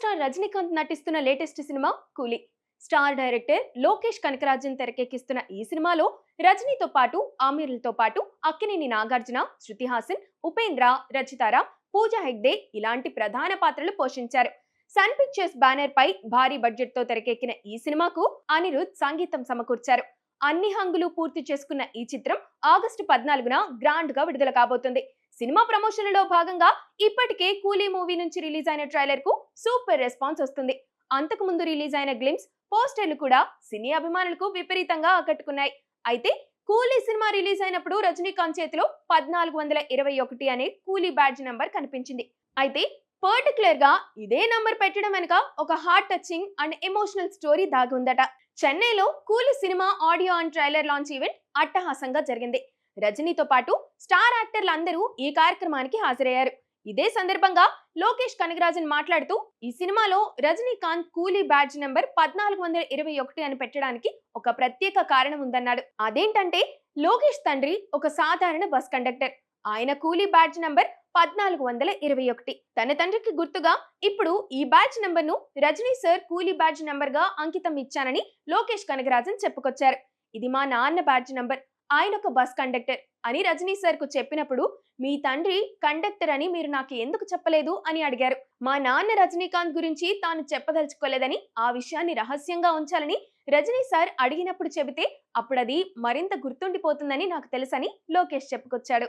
Star Rajinikanth నటిస్తున్న latest cinema Coolie. Star director Lokesh Kanagaraj తెరకెక్కిస్తున్న ఈ సినిమాలో రజనీతో పాటు ఆమీర్లతో పాటు అక్కినేని నాగార్జున శృతి హాసన్ ఉపేంద్ర రచితారా పూజా హెగ్డే ఇలాంటి ప్రధాన పాత్రలు పోషించారు. సన్ పిక్చర్స్ బ్యానర్ పై భారీ బడ్జెట్తో తెరకెక్కిన ఈ సినిమాకు అనిరుద్ సంగీతం సమకూర్చారు. అన్ని హంగులు పూర్తి చేసుకున్న ఈ చిత్రం ఆగస్టు పద్నాలుగున గ్రాండ్గా విడుదల కాబోతుంది. సినిమా ప్రమోషన్లలో భాగంగా ఇప్పటికే కూలీ మూవీ నుంచి రిలీజ్ అయిన ట్రైలర్కు సూపర్ రెస్పాన్స్ వస్తుంది. అంతకు ముందు రిలీజ్ అయిన గ్లిమ్స్ పోస్టర్లు కూడా సినీ అభిమానులకు విపరీతంగా ఆకట్టుకున్నాయి. అయితే కూలీ సినిమా రిలీజ్ అయినప్పుడు రజనీకాంత్ చేతిలో పద్నాలుగు వందల ఇరవై ఒకటి అనే కూలీ బ్యాడ్జ్ నంబర్ కనిపించింది. అయితే పర్టికులర్గా ఇదే నంబర్ పెట్టడం వెనుక ఒక heart touching and emotional story దాగి ఉందట. చెన్నైలో Coolie cinema audio and trailer launch event అట్టహాసంగా జరిగింది. రజనీతో పాటు స్టార్ యాక్టర్లు అందరూ ఈ కార్యక్రమానికి హాజరయ్యారు. ఇదే సందర్భంగా లోకేష్ కనగరాజన్ మాట్లాడుతూ ఈ సినిమాలో రజనీకాంత్ కూలీ బ్యాడ్జ్ నెంబర్ పద్నాలుగు వందల ఇరవై ఒకటి అని పెట్టడానికి ఒక ప్రత్యేక కారణం ఉందన్నాడు. అదేంటంటే లోకేష్ తండ్రి ఒక సాధారణ బస్ కండక్టర్. ఆయన కూలీ బ్యాడ్జ్ నంబర్ పద్నాలుగు వందల ఇరవై ఒకటి. తన తండ్రికి గుర్తుగా ఇప్పుడు ఈ బ్యాడ్జ్ నంబర్ను రజనీ సార్ కూలీ బ్యాడ్జ్ నంబర్గా అంకితం ఇచ్చానని లోకేష్ కనగరాజన్ చెప్పుకొచ్చారు. ఇది మా నాన్న బ్యాడ్జ్ నంబర్ ఆయన ఒక బస్ కండక్టర్ అని రజనీ సార్కు చెప్పినప్పుడు మీ తండ్రి కండక్టర్ అని మీరు నాకు ఎందుకు చెప్పలేదు? అని అడిగారు. మా నాన్న రజనీకాంత్ గురించి తాను చెప్పదలుచుకోలేదని ఆ విషయాన్ని రహస్యంగా ఉంచాలని రజనీ సార్ అడిగినప్పుడు చెబితే అప్పుడది మరింత గుర్తుండిపోతుందని నాకు తెలుసని లోకేష్ చెప్పుకొచ్చాడు.